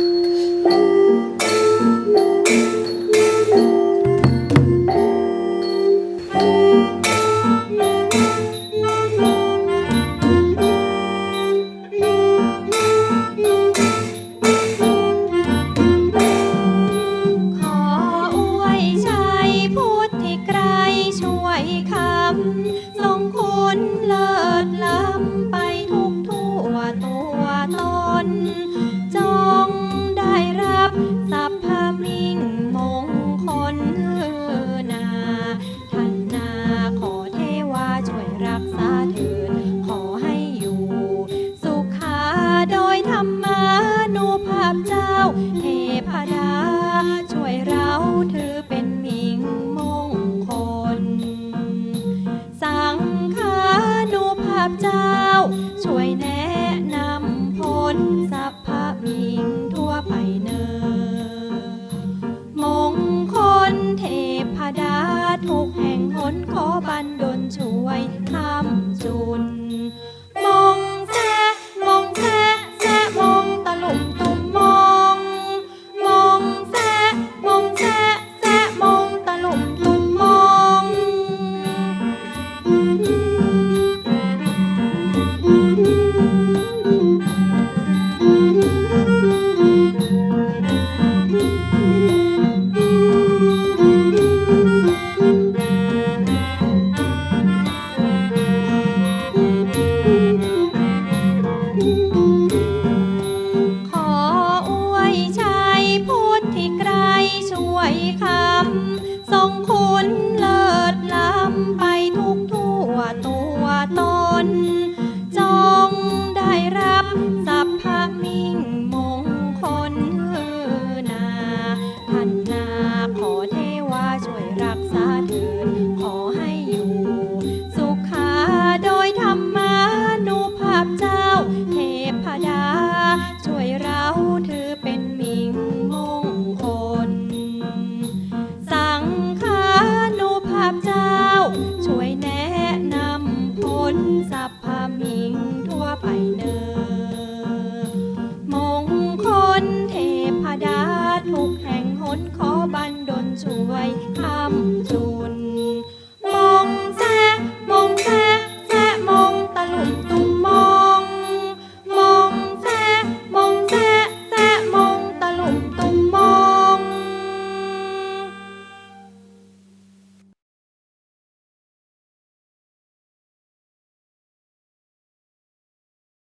Mm. รมานุภาพเจ้า เทพดา ช่วยเราเธอเป็นมิงมงคล สังฆานุภาพเจ้า ช่วยแน มงคลเทพดาทุกแห่งหนขอบันดลช่วยทำ